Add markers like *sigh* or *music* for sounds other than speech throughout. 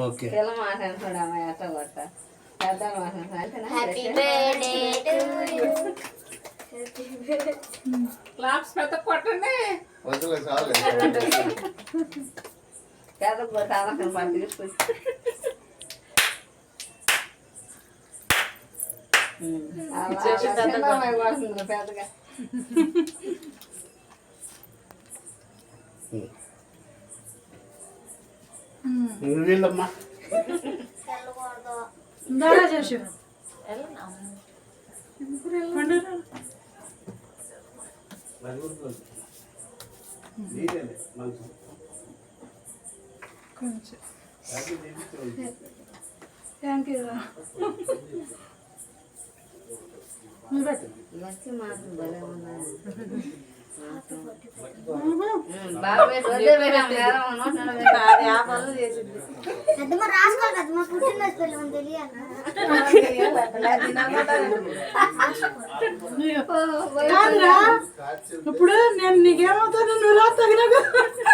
Okay పిల్ల మాట్లాడుకోడు అమ్మాయి అట్ట కొట్ట పెద్ద మాట్లాడుతున్నాడు హ్యాపీ బర్త్డే టు క్లాప్స్ పెద్ద కొట్టండి పెద్ద కొట్ట అలకని పని తీసుకొచ్చి పెద్దగా నువ్వు వీళ్ళమ్మా. దారా చేసి థ్యాంక్ యూ ఉన్నాయి అది ఆ పనులు చేసింది పెద్దమ్మ రాసుకోవాలి పెద్దమ్మ పుట్టినరోజు తెలియాలి ఇప్పుడు నేను నీకేమవుతాను నువ్వు రా తగినగా.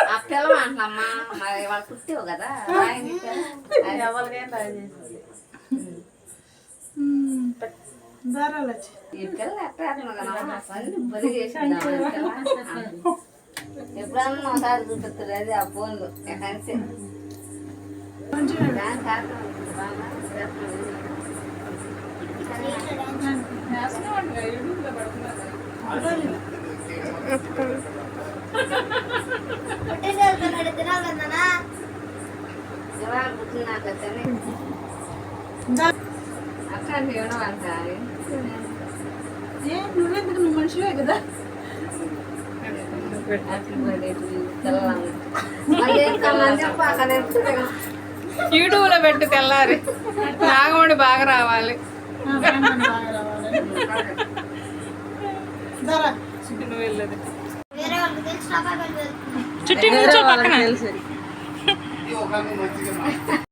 ఆ పిల్ల అంటున్నామ్మా మరి వాళ్ళు పుట్టివు కదా ట్రై చేసింది దారాలు వచ్చి ఎట్లా ఆడుతున్నా పని బలి చేసింది ఆ పిల్ల. ఎప్పుడన్నా ఒకసారి చూపిస్తుంది అది ఆ ఫోన్లో. ఎక్కడి కొంచెం దానికి నువ్వెందుకు? నువ్వు మనిషివే కదా. *laughs* లో పెట్టు తెల్లారి. నాగమణి బాగా రావాలి. చుట్టూ కూర్చో పక్కన. *laughs*